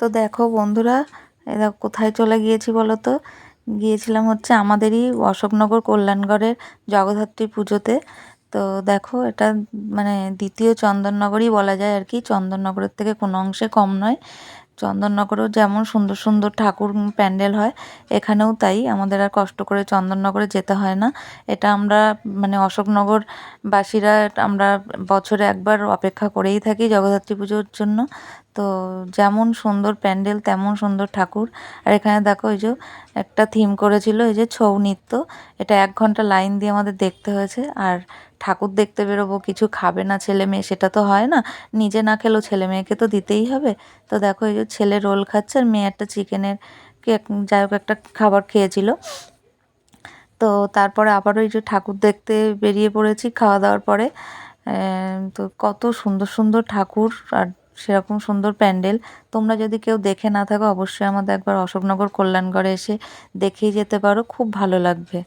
তো দেখো বন্ধুরা কোথায় চলে গিয়েছি বলো তো? গিয়েছিলাম হচ্ছে আমাদেরই অশোকনগর কল্যাণগড়ের জগদ্ধাত্রী পুজোতে। তো দেখো এটা মানে দ্বিতীয় চন্দননগরই বলা যায় আর কি। চন্দননগরের থেকে কোনো অংশে কম নয়। চন্দননগরেও যেমন সুন্দর সুন্দর ঠাকুর প্যান্ডেল হয়, এখানেও তাই। আমাদের আর কষ্ট করে চন্দননগরে যেতে হয় না। এটা আমরা মানে অশোকনগরবাসীরা আমরা বছরে একবার অপেক্ষা করেই থাকি জগদ্ধাত্রী পুজোর জন্য। তো যেমন সুন্দর প্যান্ডেল, তেমন সুন্দর ঠাকুর। আর এখানে দেখো এই যে একটা থিম করেছিল, এই যে ছৌ নৃত্য। এটা এক ঘণ্টা লাইন দিয়ে আমাদের দেখতে হয়েছে। আর ঠাকুর দেখতে বেরোবো, কিছু খাবে না ছেলে মেয়ে, সেটা তো হয় না। নিজে না খেলেও ছেলে মেয়েকে তো দিতেই হবে। তো দেখো এই যে ছেলে রোল খাচ্ছে, আর মেয়ে একটা চিকেনের যাই হোক একটা খাবার খেয়েছিল। তো তারপরে আবারও এই যে ঠাকুর দেখতে বেরিয়ে পড়েছি খাওয়া দাওয়ার পরে। তো কত সুন্দর সুন্দর ঠাকুর, আর সেরকম সুন্দর প্যান্ডেল। তোমরা যদি কেউ দেখে না থাকো, অবশ্যই আমাদের একবার অশোকনগর কল্যাণগড়ে এসে দেখেই যেতে পারো। খুব ভালো লাগবে।